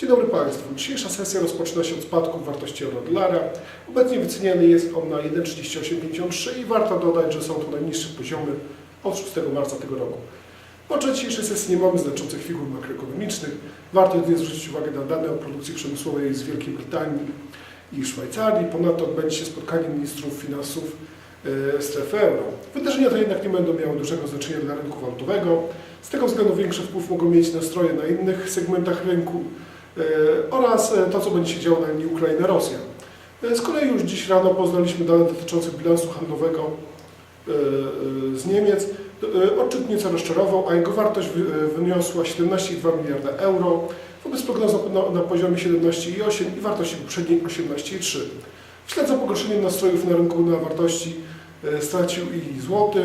Dzień dobry Państwu. Dzisiejsza sesja rozpoczyna się od spadku wartości euro-dolara. Obecnie wyceniany jest on na 1,3853 i warto dodać, że są to najniższe poziomy od 6 marca tego roku. Podczas dzisiejszej sesji nie mamy znaczących figur makroekonomicznych. Warto jedynie zwrócić uwagę na dane o produkcji przemysłowej z Wielkiej Brytanii i Szwajcarii. Ponadto odbędzie się spotkanie ministrów finansów e, strefy euro. Wydarzenia te jednak nie będą miały dużego znaczenia dla rynku walutowego. Z tego względu większy wpływ mogą mieć nastroje na innych segmentach rynku e, oraz e, to, co będzie się działo na linii Ukraina-Rosja. E, Z kolei już dziś rano poznaliśmy dane dotyczące bilansu handlowego e, e, z Niemiec. E, Odczyt nieco rozczarował, a jego wartość wy- e, wyniosła 17,2 miliarda euro wobec prognozy na, poziomie 17,8 i wartości poprzedniej 18,3. W ślad za pogorszeniem nastrojów na rynku na wartości e, stracił i złoty.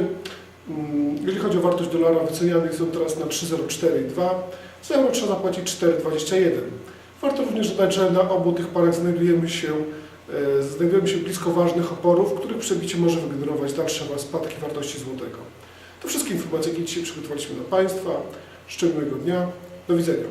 Mm, Jeżeli chodzi o wartość dolara, wyceniany jest on teraz na 3,042, za euro trzeba zapłacić 4,21. Warto również dodać, że na obu tych parach znajdujemy się, e, znajdujemy się blisko ważnych oporów, których przebicie może wygenerować dalsze spadki wartości złotego. To wszystkie informacje, jakie dzisiaj przygotowaliśmy dla Państwa. Miłego dnia. Do widzenia.